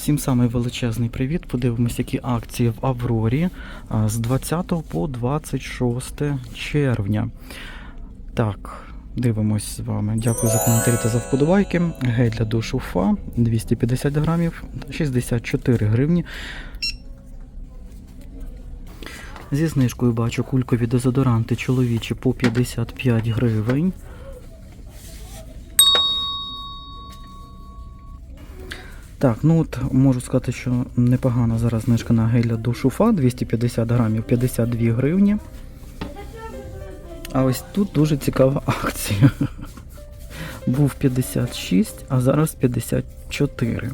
Всім самий величезний привіт. Подивимось, які акції в Аврорі з 20 по 26 червня. Так, дивимось з вами. Дякую за коментарі та за вподобайки. Гель для душу Фа 250 грамів, 64 гривні. Зі знижкою бачу кулькові дезодоранти чоловічі по 55 гривень. Так, ну от можу сказати, що непогана зараз знижка на гель для душу Фа 250 грамів 52 гривні. А ось тут дуже цікава акція. Був 56, а зараз 54.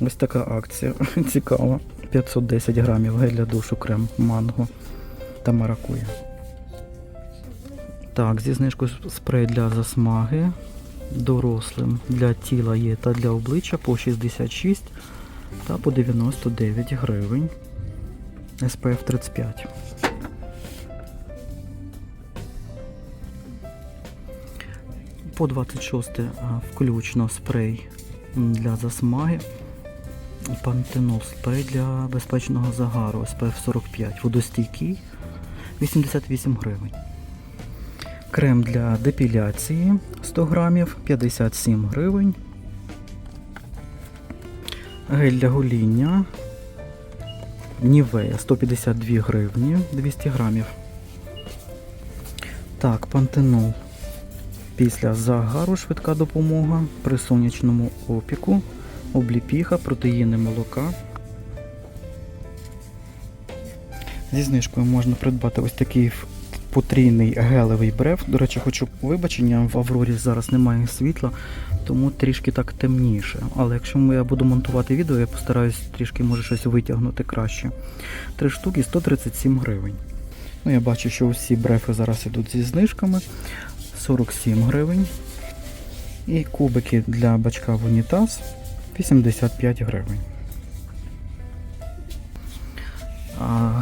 Ось така акція. Цікава. 510 грамів гель для душу крем манго та маракуя. Так, зі знижкою спрей для засмаги. Дорослим для тіла є та для обличчя по 66 та по 99 гривень. SPF 35. По 26 включно спрей для засмаги. Пантенол спрей для безпечного загару SPF 45. Водостійкий 88 гривень. Крем для депіляції 100 грамів 57 гривень. Гель для гоління Нівея 152 гривні 200 грамів. Так, пантенол. Після загару швидка допомога при сонячному опіку, обліпіха, протеїни молока. Зі знижкою можна придбати ось такий потрійний гелевий брев. До речі, хочу вибачення, в Аврорі зараз немає світла, тому трішки так темніше. Але якщо я буду монтувати відео, я постараюсь трішки може щось витягнути краще. Три штуки 137 гривень. Ну, я бачу, що усі брефи зараз ідуть зі знижками. 47 гривень. І кубики для бачка в унітаз 85 гривень.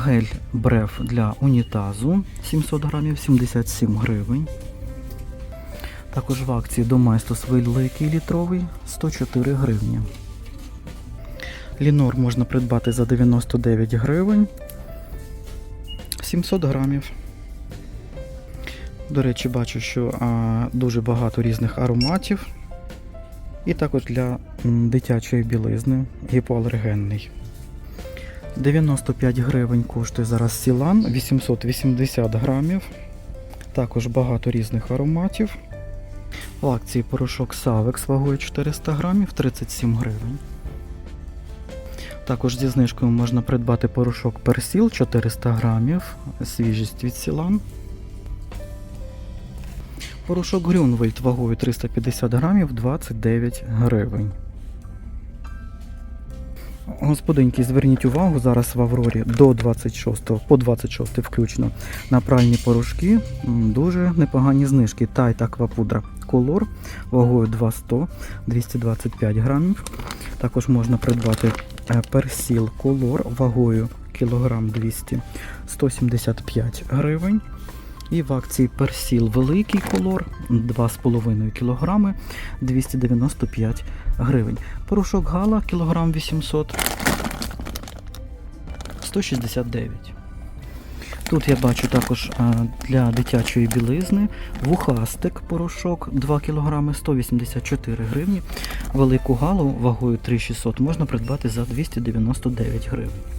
Гель бреф для унітазу 700 грамів 77 гривень. Також в акції Доместос великий літровий 104 гривні. Лінор можна придбати за 99 гривень 700 грамів. До речі, бачу, що а, дуже багато різних ароматів. І також для дитячої білизни гіпоалергенний. 95 гривень коштує зараз Сілан, 880 грамів. Також багато різних ароматів. В акції порошок Савекс вагою 400 грамів 37 гривень. Також зі знижкою можна придбати порошок Персіл 400 грамів, свіжість від Сілан. Порошок Грюнвельд вагою 350 грамів 29 гривень. Господинки, зверніть увагу зараз в Аврорі до 26 по 26 включно на пральні порошки дуже непогані знижки. Тайт Аквапудра Колор вагою 200 225 грамів. Також можна придбати е, персіл Колор вагою кілограм 200 175 гривень. І в акції персіл великий колор 2,5 кг 295 гривень. Порошок гала кілограм 800 169. Тут я бачу також для дитячої білизни вухастик порошок 2 кг 184 гривні. Велику галу вагою 3600 можна придбати за 299 гривень.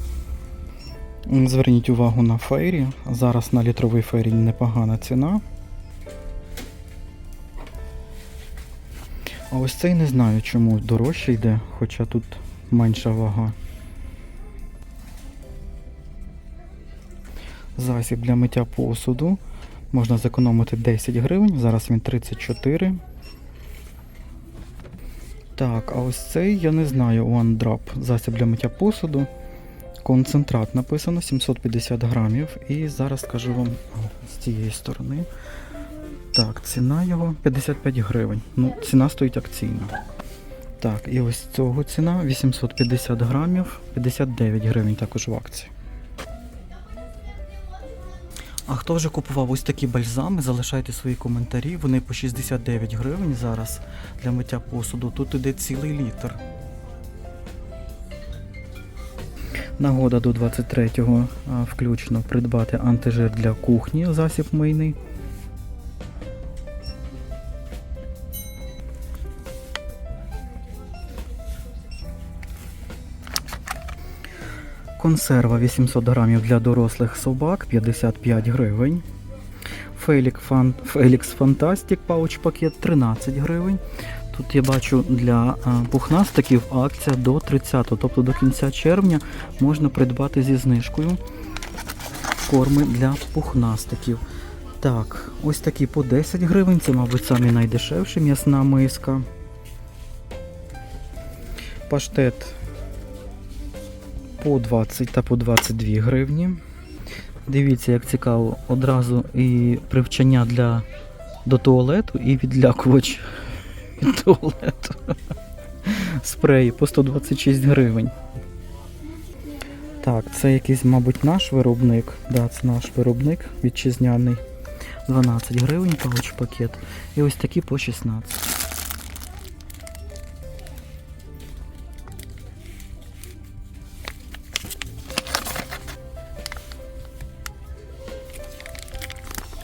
Зверніть увагу на фейрі. Зараз на літровий фейрі непогана ціна. А ось цей не знаю, чому дорожче йде, хоча тут менша вага. Засіб для миття посуду. Можна зекономити 10 гривень, зараз він 34. Так, а ось цей я не знаю One Drop. Засіб для миття посуду. Концентрат написано 750 грамів. І зараз скажу вам з цієї сторони. Так, ціна його 55 гривень. Ну, ціна стоїть акційна. Так, і ось цього ціна 850 грамів, 59 гривень також в акції. А хто вже купував ось такі бальзами, залишайте свої коментарі. Вони по 69 гривень зараз для миття посуду. Тут іде цілий літр. Нагода до 23-го включно придбати антижир для кухні, засіб мийний. Консерва 800 грамів для дорослих собак 55 гривень. Фелікс Фантастик пауч пакет 13 гривень. Тут я бачу для пухнастиків акція до 30, тобто до кінця червня можна придбати зі знижкою корми для пухнастиків. Так, ось такі по 10 гривень, це, мабуть, самі найдешевші м'ясна миска. Паштет по 20 та по 22 гривні. Дивіться, як цікаво, одразу і привчання для до туалету, і відлякувач від туалету. Спреї по 126 гривень. Так, це якийсь, мабуть, наш виробник. Да, це наш виробник вітчизняний. 12 гривень пауч пакет. І ось такі по 16.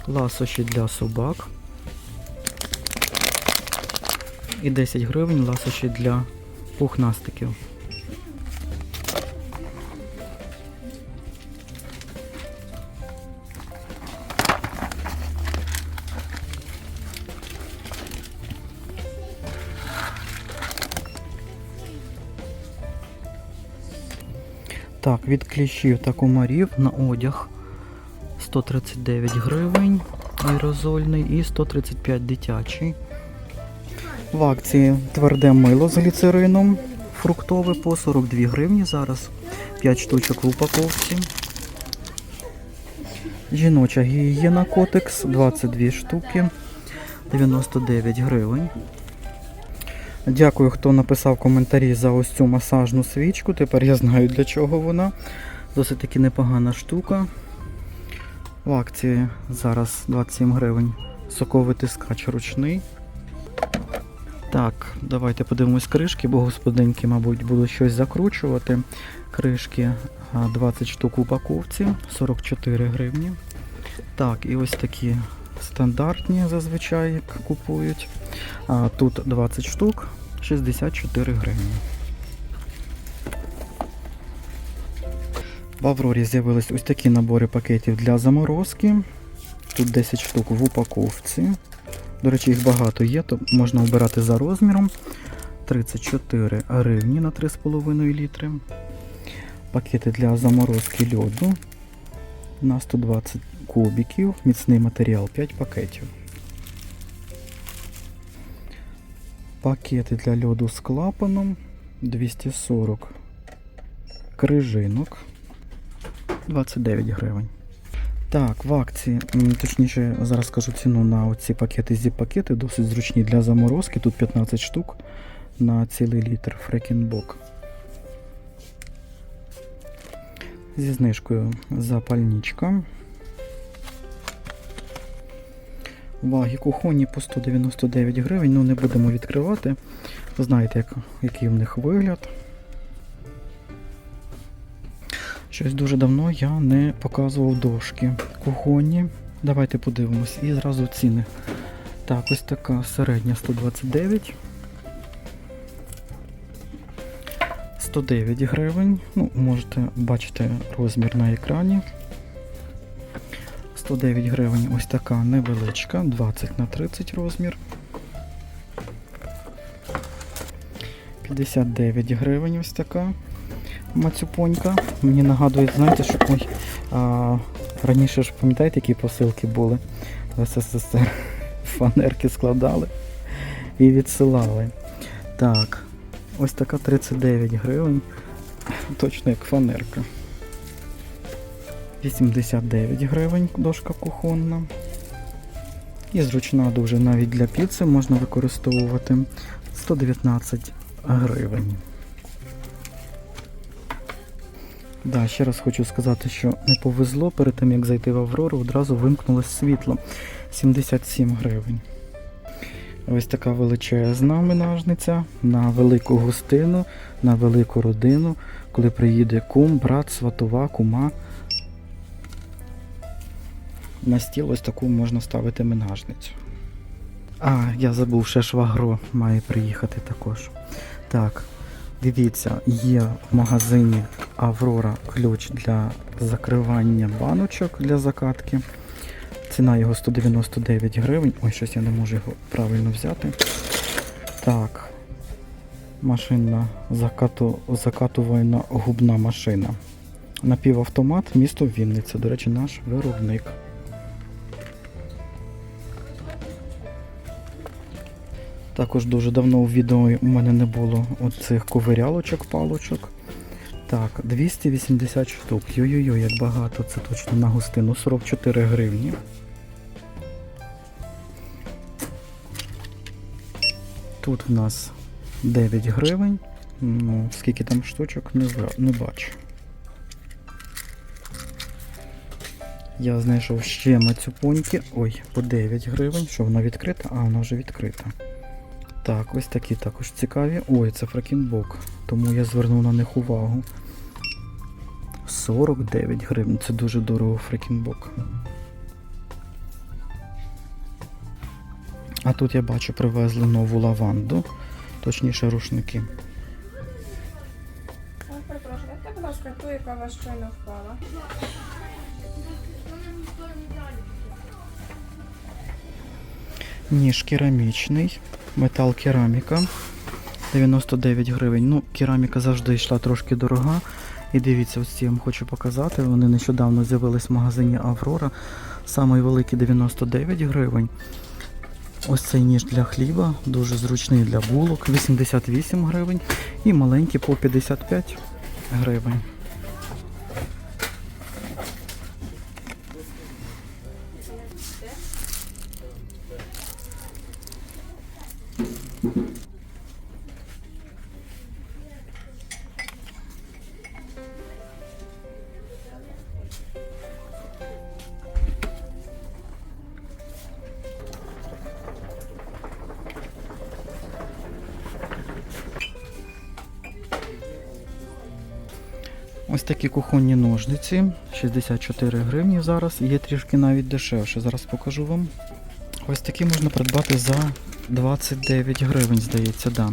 Ласощі для собак. І 10 гривень ласощі для пухнастиків. Так, від кліщів та комарів на одяг 139 гривень аерозольний і 135 дитячий. В акції тверде мило з гліцерином фруктове по 42 гривні зараз. 5 штучок в упаковці. Жіноча гігієна котекс 22 штуки 99 гривень. Дякую, хто написав коментарі за ось цю масажну свічку. Тепер я знаю для чого вона. Досить таки непогана штука. В акції зараз 27 гривень. Соковий тискач ручний. Так, давайте подивимось кришки, бо господинки, мабуть, будуть щось закручувати. Кришки 20 штук в упаковці, 44 гривні. Так, і ось такі стандартні зазвичай купують. А, тут 20 штук, 64 гривні. В Аврорі з'явились ось такі набори пакетів для заморозки. Тут 10 штук в упаковці. До речі, їх багато є, то можна обирати за розміром. 34 гривні на 3,5 літри. Пакети для заморозки льоду на 120 кубиків. Міцний матеріал 5 пакетів. Пакети для льоду з клапаном 240 крижинок 29 гривень. Так, в акції, точніше, зараз скажу ціну на оці пакети зіп-пакети, досить зручні для заморозки. Тут 15 штук на цілий літр фрекінбок. Зі знижкою запальничка. Ваги кухонні по 199 гривень, ну не будемо відкривати. Знаєте, як, який в них вигляд. Щось дуже давно я не показував дошки кухонні. Давайте подивимось. І зразу ціни. Так, ось така середня 129. 109 гривень. Ну, можете бачити розмір на екрані. 109 гривень ось така невеличка, 20 на 30 розмір. 59 гривень ось така мацюпонька. Мені нагадує, знаєте, що ой, а, раніше ж пам'ятаєте, які посилки були в СССР. Фанерки складали і відсилали. Так, ось така 39 гривень. Точно як фанерка. 89 гривень дошка кухонна. І зручна дуже навіть для піци можна використовувати 119 гривень. Да, ще раз хочу сказати, що не повезло перед тим, як зайти в Аврору, одразу вимкнулось світло 77 гривень. Ось така величезна менажниця на велику гостину, на велику родину, коли приїде кум, брат, сватова, кума. На стіл ось таку можна ставити менажницю. А, я забув, ще швагро має приїхати також. Так, дивіться, є в магазині Аврора ключ для закривання баночок для закатки. Ціна його 199 гривень. Ой, щось я не можу його правильно взяти. Так. Машинна закату, закатувальна губна машина. Напівавтомат, місто Вінниця. До речі, наш виробник. Також дуже давно у відео у мене не було оцих ковирялочок, палочок. Так, 280 штук. Йой-йой, як багато, це точно на гостину. 44 гривні. Тут в нас 9 гривень. Ну, скільки там штучок, не, не бачу. Я знайшов ще мацюпоньки. Ой, по 9 гривень. Що вона відкрита? А, вона вже відкрита. Так, ось такі також цікаві. Ой, це фракінбок. Тому я звернув на них увагу. 49 гривень. Це дуже дорого фракінбок. А тут я бачу, привезли нову лаванду, точніше рушники. Перепрошую, дайте, будь ласка, ту, яка вас щойно впала. Ніж керамічний, метал кераміка. 99 гривень. Ну, кераміка завжди йшла трошки дорога. І дивіться, ось ці я вам хочу показати. Вони нещодавно з'явились в магазині Аврора. Самий великий 99 гривень. Ось цей ніж для хліба, дуже зручний для булок, 88 гривень. І маленький по 55 гривень. Ось такі кухонні ножниці, 64 гривні зараз, є трішки навіть дешевше. Зараз покажу вам. Ось такі можна придбати за 29 гривень, здається, да.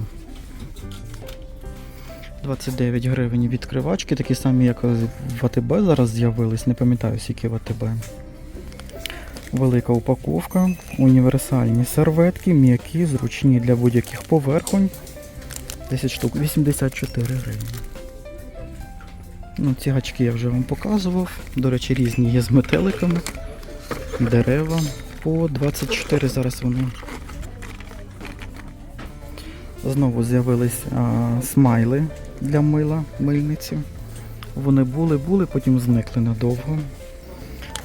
29 гривень відкривачки, такі самі, як в АТБ зараз з'явились, не пам'ятаю, скільки в АТБ. Велика упаковка, універсальні серветки, м'які, зручні для будь-яких поверхонь. 10 штук, 84 гривні. Ну, ці гачки я вже вам показував. До речі, різні є з метеликами. Дерева по 24 зараз вони. Знову з'явились смайли для мила мильниці. Вони були, були, потім зникли надовго.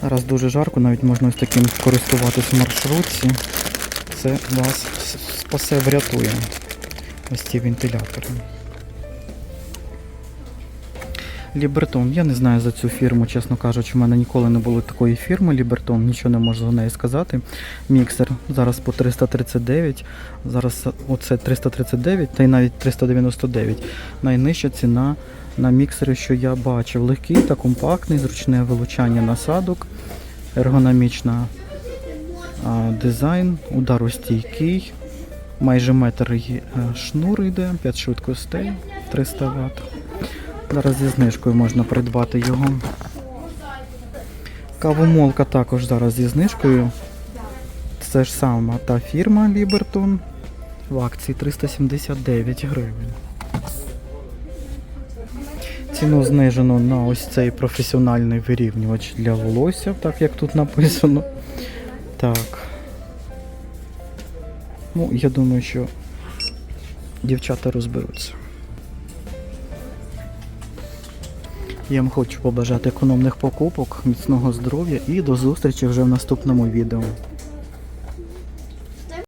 Зараз дуже жарко, навіть можна ось таким користуватись в маршрутці. Це вас спасе, врятує. Ось ці вентилятори. Лібертон. Я не знаю за цю фірму, чесно кажучи, в мене ніколи не було такої фірми Лібертон, нічого не можу за неї сказати. Міксер зараз по 339, зараз оце 339 та й навіть 399. Найнижча ціна на міксери, що я бачив. Легкий та компактний, зручне вилучання насадок, ергономічна а, дизайн, ударостійкий, майже метр е, шнур йде, 5 швидкостей, 300 Вт. Зараз зі знижкою можна придбати його. Кавомолка також зараз зі знижкою. Це ж сама та фірма Лібертон. В акції 379 гривень. Ціну знижено на ось цей професіональний вирівнювач для волосся, так як тут написано. Так. Ну, я думаю, що дівчата розберуться. Я вам хочу побажати економних покупок, міцного здоров'я і до зустрічі вже в наступному відео.